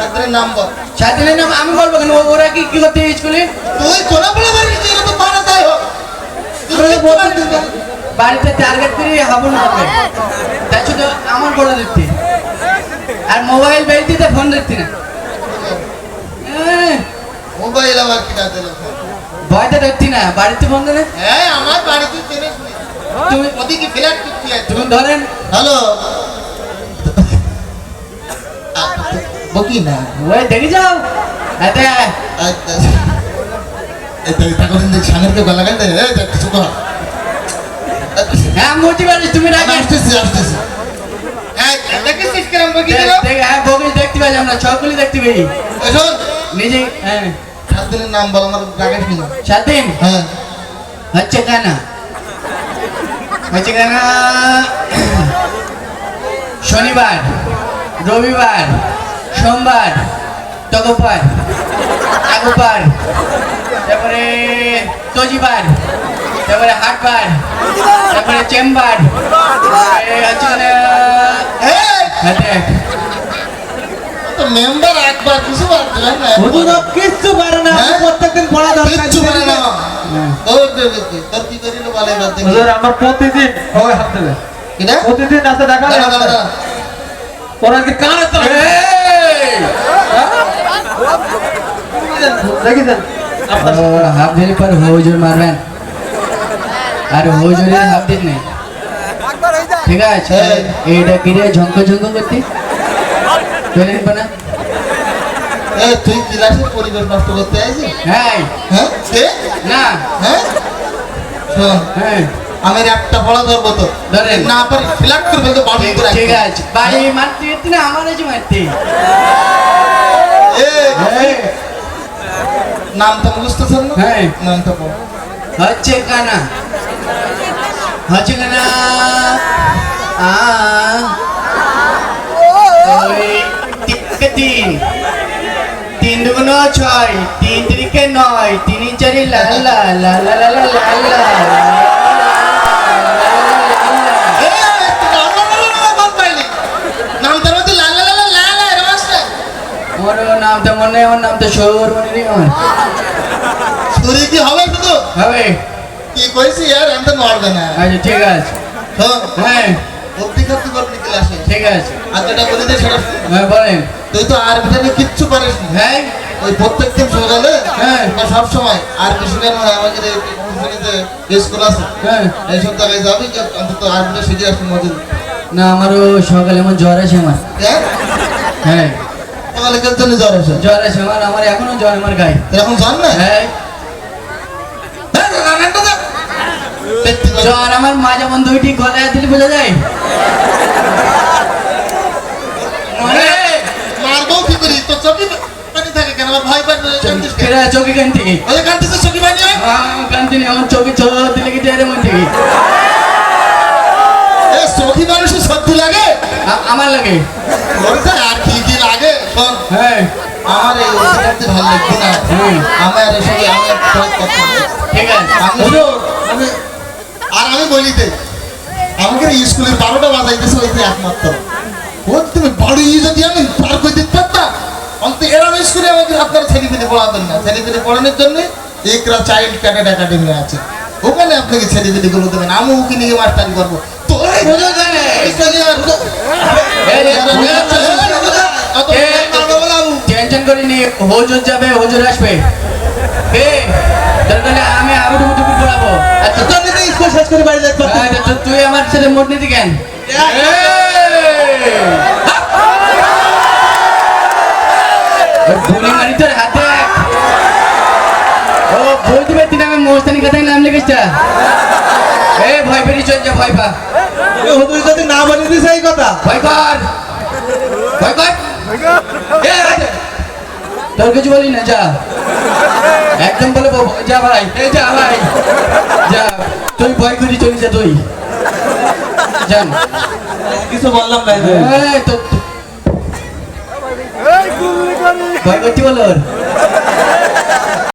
ছাত্রের নাম বল নাম আমি বলব কেন? ওরা কি কি করতে স্কুলে? তুই কোনা বলে গিয়ে তো পানা তাই হোক। বাড়িতে টার্গেট করে হাবু না হবে তাই শুধু আমার বড় দেখতে আর মোবাইল বেলতিতে ফোন দেখতি না। মোবাইল আমার কিনা দিল? ভয়টা দেখতি না। বাড়িতে ফোন দিলে হ্যাঁ আমার বাড়িতে। তুমি ওদিকে ফ্ল্যাট কিনতে তুমি ধরেন হ্যালো। বকি না ওই দেখে যাও। এতে। আচ্ছা। গলা কিছু কর। হ্যাঁ মোটি বাড়ি তুমি আমি রাখি। আসতেছি আসতেছি। এই দেখেছিস কিরম বকি দিল দেখ দেখ, হ্যাঁ বগিস দেখতে পাই আমরা সকলেই দেখতে পাই। এসো নিজে হ্যাঁ। সাত দিনের নাম বল আমার রাগেশ নি স্বাধীন হ্যাঁ। হচ্ছে কানা। হচ্ছে কানা। শনিবার রবিবার। সোমবার তগপার আগোপার তারপরে তজিবার তারপরে হাটবার তারপরে চেম্বার তারপরে কানা এই! তো মেম্বার একবার কিছু পারতে না হুজুর ও পারে না? প্রত্যেকদিন পড়া দরকার কিচ্ছু পারে না। তোর তোর কি করিল বলে হুজুর আমার প্রতিদিন ওই হাত দেবে প্রতিদিন দেখা ওরা কি হাফ দিলে পর হুজুর মারবেন। আর হুজুরের হাফ দিন নেই। ঠিক আছে এইটা কিরে ঝঙ্ক ঝঙ্ক করতে? তুই ক্লাসের পরিবেশ নষ্ট করতে আইছিস? হ্যাঁ। হ্যাঁ? না। হ্যাঁ? হ্যাঁ। আমি একটা পড়া ধরবো তো। না পারি ফ্ল্যাট করে ফেলতে করে ঠিক আছে বাড়ি মারতে যেতে না আমার আছে মারতে এ এই, নামটা বুঝতেছেন না হ্যাঁ। নামটা বল হচ্ছে কানা। হচ্ছে কানা। আ। ওই তিন। তিন দুগুণ ছয় তিন তিরিকে নয় তিন চারি লা লা লা লা লা লা লা লা এ তুই না, না, না, না, না, বল পাইলি। নামটার মধ্যে লা লা লা লা লা লা এরম আসছে। ওর নাম তো মনে ওর নাম তো সৌর মনে নেই আমার ছুরি কি হবে শুধু? হবে। কি কইছি আর আমি তো নড়বে না। আচ্ছা ঠিক আছে। শোন হ্যাঁ। করবি ক্লাসে। ঠিক আছে। আর যেটা বলি দে সেটা হ্যাঁ বলেন। তুই তো আর ভিতরে কিচ্ছু পারিস না। হ্যাঁ। ওই প্রত্যেক দিন সকালে হ্যাঁ। সব সময় আর কিছু কেন আমাদের এই কোম্পানিতে স্কুল আছে হ্যাঁ। এইসব জায়গায় যাবি অন্তত আর ভিতরে শিখে আসবি মজুর। না আমারও সকালে আমার জ্বর আছে আমার। হ্যাঁ? হ্যাঁ। সকালে কেন জ্বর জ্বর আছে আমার আমার এখনও জ্বর আমার গায়ে। এরকম জ্বর না হ্যাঁ।, হ্যাঁ। জ্বর আমার মাঝে বন্ধ দুইটি গলায় দিলে বোঝা যায়। কি চকি লাগে? আমার লাগে। আর কি শোন হ্যাঁ। আমার এই অধিকারটি ভালো লাগবে না। হুম। আমার এসবে আমি একটা কথা বলি। ঠিক আছে। আমি আমি আর আমি বলি দে আমাকে স্কুলের বারোটা বাজাইতেছে ওই যে একমাত্র। ও তুমি বাড়ি যদি আমি পার করে দিতে পারতাম অন্ত এরম স্কুলে আমাদের আপনারা ছেলেপিলে পড়াবেন না। ছেলেপিলে পড়ানোর জন্য একরা চাইল্ড ক্যাডেট একাডেমি আছে। ওখানে আপনাকে ছেলেপিলে গুলো দেবেন আমি ওকে নিয়ে মাস্টারি করব। তোর টেনশন করিনি হুজুর যাবে হুজুর আসবে। হলে আমি আবু টুকু পড়াবো। আচ্ছা তো আমি স্কুল শেষ করে বাড়ি তো তুই আমার ছেলে মোট নিতি কেন গুলি মারি তোর হাতে। ও বলতে পারতি না আমি মোস্তানি কথায় নাম লিখেছি এ ভয় পেরি চল যা ভয় পা। হুজুর যদি না বলে দিছে এই কথা। ভয় কর। ভয় কর। এ, তোর কিছু বলি না যা। একদম বলে যা ভাই যা ভাই যা। তুই ভয় করি চলি যা তুই। জান কিছু বললাম ভাই ভয় করছি বলো?